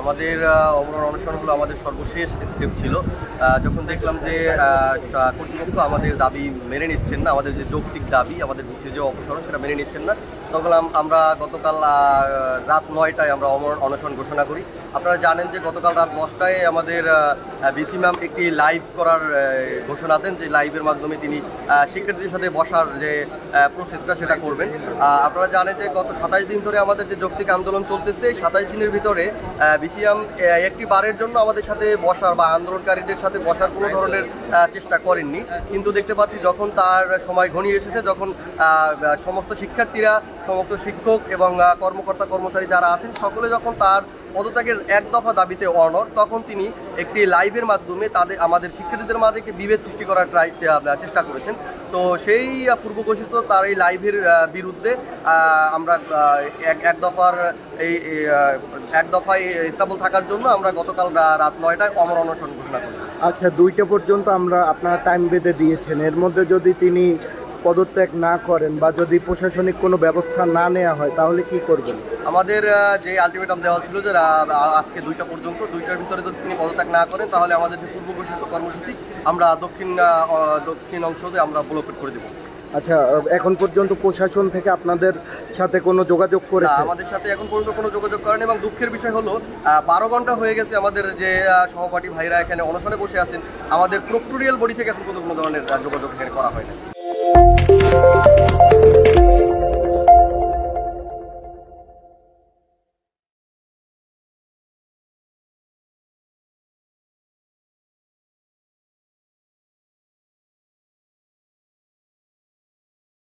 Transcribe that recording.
আমাদের অবরোধ অনশন হলো আমাদের সর্বশেষ স্টেপ ছিল। যখন দেখলাম যে কর্তৃপক্ষ আমাদের দাবি মেনে নিচ্ছেন না, আমাদের যে যৌক্তিক দাবি, আমাদের বিশেষ যে অপসারণ, সেটা মেনে নিচ্ছেন না, তখন আমরা গতকাল রাত নয়টায় আমরা অমর অনশন ঘোষণা করি। আপনারা জানেন যে গতকাল রাত দশটায় আমাদের বিসি ম্যাম একটি লাইভ করার ঘোষণা দেন যে লাইভের মাধ্যমে তিনি শিক্ষার্থীদের সাথে বসার যে প্রসেসটা সেটা করবেন। আপনারা জানেন যে গত সাতাশ দিন ধরে আমাদের যে যৌক্তিক আন্দোলন চলতেছে, এই সাতাশ দিনের ভিতরে বিসিএম একটি বারের জন্য আমাদের সাথে বসার বা আন্দোলনকারীদের সাথে বসার কোনো ধরনের চেষ্টা করেননি। কিন্তু দেখতে পাচ্ছি যখন তার সময় ঘনিয়ে এসেছে, যখন সমস্ত শিক্ষার্থীরা, সমস্ত শিক্ষক এবং কর্মকর্তা কর্মচারী যারা আছেন, সকলে যখন তার পদত্যাগের এক দফা দাবিতে অনর তখন তিনি একটি লাইভের মাধ্যমে তাদের আমাদের শিক্ষার্থীদের মাঝে একটি বিভেদ সৃষ্টি করার ট্রাই চেষ্টা করেছেন। তো সেই আহ, পূর্ব ঘোষিত তার এই লাইভের বিরুদ্ধে আমরা এক এক দফার এই এই, এক দফায় স্থাপন থাকার জন্য আমরা গতকাল রাত নয়টায় অমর অনশন ঘোষণা করি আচ্ছা দুইটা পর্যন্ত আমরা আপনারা টাইম বেঁধে দিয়েছেন। এর মধ্যে যদি তিনি পদত্যাগ না করেন বা যদি প্রশাসনিক কোনো ব্যবস্থা না নেওয়া হয় তাহলে কি করবেন? আমাদের যে আলটিমেটাম দেওয়া ছিল যে আজকে দুইটা পর্যন্ত দুইটার ভিতরে যদি তিনি পদত্যাগ না করেন তাহলে আমাদের যে পূর্ব ঘোষিত কর্মসূচি আমরা দক্ষিণ দক্ষিণ অংশতে আমরা ব্লকেট করে দেবো। আচ্ছা এখন পর্যন্ত প্রশাসন থেকে আপনাদের সাথে কোনো যোগাযোগ না, করেছে? আমাদের সাথে এখন পর্যন্ত কোনো যোগাযোগ করেন এবং দুঃখের বিষয় হলো বারো ঘণ্টা হয়ে গেছে আমাদের যে সহপাঠী ভাইরা এখানে অনশনে বসে আছেন আমাদের প্রক্টোরিয়াল বডি থেকে এখন পর্যন্ত কোনো ধরনের যোগাযোগ এখানে করা হয় না Música